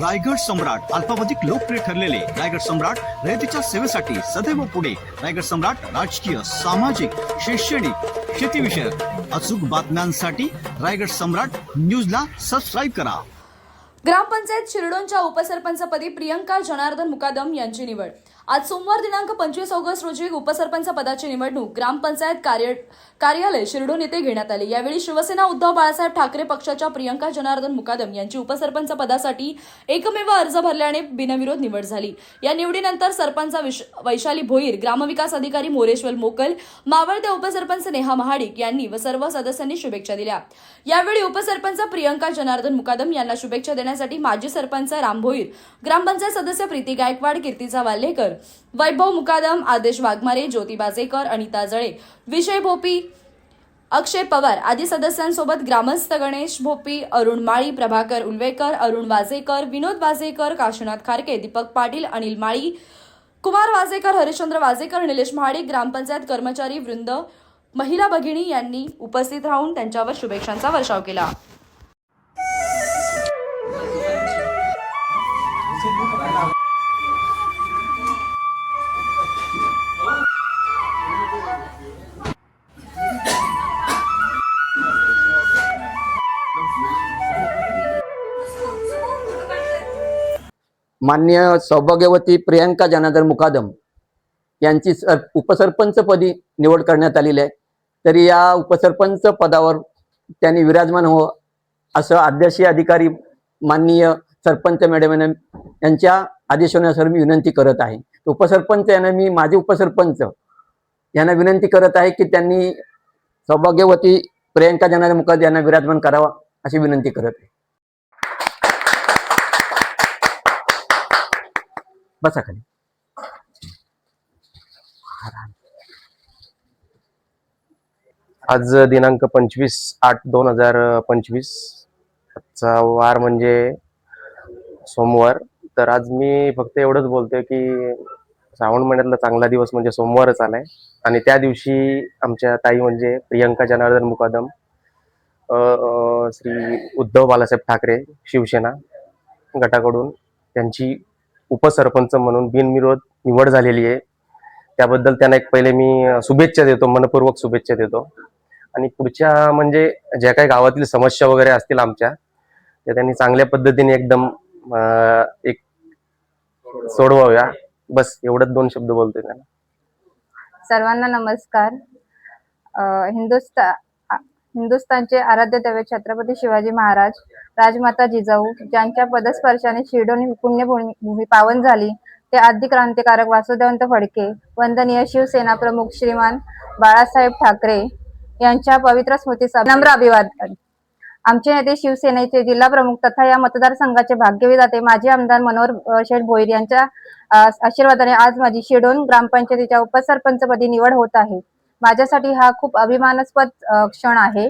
रायगड सम्राट अल्पावधिक लोकप्रिय ठरलेले रायगड सम्राट रयतेच्या सेवेसाठी सदैव पुढे. रायगड सम्राट राजकीय सामाजिक शैक्षणिक शेतीविषयक अचूक बातम्यांसाठी रायगड सम्राट न्यूजला सबस्क्राईब करा. ग्रामपंचायत शिरडोनच्या उपसरपंचपदी प्रियंका जनार्दन मुकादम यांची निवड. आज सोमवार दिनांक पंचवीस ऑगस्ट रोजी उपसरपंच पदाची निवडणूक ग्रामपंचायत कार्य कार्यालय शिरडून येथे घेण्यात आली. यावेळी शिवसेना उद्धव बाळासाहेब ठाकरे पक्षाच्या प्रियंका जनार्दन मुकादम यांची उपसरपंच पदासाठी एकमेव अर्ज भरल्याने बिनविरोध निवड झाली. या निवडीनंतर सरपंच विश- वैशाली भोईर ग्रामविकास अधिकारी मोरेश्वर मोकल मावळते उपसरपंच नेहा महाडिक यांनी व सर्व सदस्यांनी शुभेच्छा दिल्या. यावेळी उपसरपंच प्रियंका जनार्दन मुकादम यांना शुभेच्छा देण्यासाठी माजी सरपंच राम भोईर ग्रामपंचायत सदस्य प्रीती गायकवाड कीर्तीचा वाल्हेकर वैभव मुकादम आदेश वाघमारे ज्योती बाजेकर अनिता जळे विजय भोपी अक्षय पवार आदी सदस्यांसोबत ग्रामस्थ गणेश भोपी अरुण माळी प्रभाकर उलवेकर अरुण वाजेकर विनोद वाजेकर काशीनाथ खारके दीपक पाटील अनिल माळी कुमार वाजेकर हरिश्चंद्र वाजेकर निलेश महाडिक ग्रामपंचायत कर्मचारी वृंद महिला भगिनी यांनी उपस्थित राहून त्यांच्यावर शुभेच्छांचा वर्षाव केला. मान्य सौभाग्यवती प्रियांका जनार्दन मुकादम यांची सर उपसरपंचपदी निवड करण्यात आलेली आहे. तरी या उपसरपंच पदावर त्यांनी विराजमान हो असं आद्यशी अधिकारी माननीय सरपंच मॅडम यांच्या यांच्या आदेशानुसार मी विनंती करत आहे. उपसरपंच यांना मी माझे उपसरपंच यांना विनंती करत आहे की त्यांनी सौभाग्यवती प्रियांका जनार्दन मुकादम यांना विराजमान करावा अशी विनंती करत आहे. बसा खाली. आज दिनांक पंचवीस आठ दोन हजार पंचवीस. आजचा वार म्हणजे सोमवार. तर आज मी फक्त एवढंच बोलतोय की श्रावण महिन्यातला चांगला दिवस म्हणजे सोमवारच आलाय. आणि त्या दिवशी आमच्या ताई म्हणजे प्रियंका जनार्दन मुकादम श्री उद्धव बालासाहेब ठाकरे शिवसेना गटाकडून त्यांची उपसरपंच म्हणून बिनविरोध निवड झालेली आहे. त्याबद्दल त्यांना एक पहिले मी शुभेच्छा देतो मनपूर्वक शुभेच्छा देतो. आणि पुढच्या म्हणजे ज्या काही गावातील समस्या वगैरे असतील आमच्या त्या त्यांनी चांगल्या पद्धतीने एकदम एक सोडवाव्या. बस एवढंच दोन शब्द बोलतोय त्यांना. सर्वांना नमस्कार. हिंदुस्ता हिंदुस्थानचे आराध्य दैवत छत्रपती शिवाजी महाराज राजमाता जिजाऊ ज्यांच्या पदस्पर्शाने शिरडोनी पुण्यभूमी पावन झाली ते आद्य क्रांतिकारक वासुदेवंत फडके वंदनीय शिवसेना प्रमुख श्रीमान बाळासाहेब ठाकरे यांच्या पवित्र स्मृतीचा नम्र अभिवादन. आमचे नेते शिवसेनेचे जिल्हा प्रमुख तथा या मतदारसंघाचे भाग्यविधाते माजी आमदार मनोहर शेठ भोईर यांच्या आशीर्वादाने आज माझी शिडोन ग्रामपंचायतीच्या उपसरपंचपदी निवड होत आहे. माझ्यासाठी हा खूप अभिमानास्पद क्षण आहे.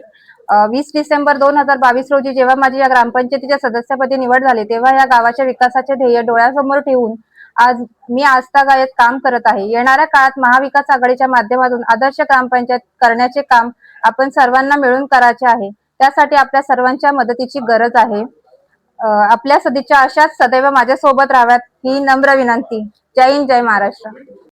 वीस डिसेंबर दोन हजार बावीस रोजी जेव्हा माझी या ग्रामपंचायतीच्या सदस्यपदी निवड झाली तेव्हा या गावाच्या विकासाचे ध्येय डोळ्यासमोर ठेवून आज मी आस्थागायत काम करत आहे. येणाऱ्या काळात महाविकास आघाडीच्या माध्यमातून आदर्श ग्रामपंचायत करण्याचे काम आपण सर्वांना मिळून करायचे आहे. त्यासाठी आपल्या सर्वांच्या मदतीची गरज आहे. आपल्या सदिच्छा अशाच सदैव माझ्या सोबत राहाव्यात ही नम्र विनंती. जय हिंद जय महाराष्ट्र.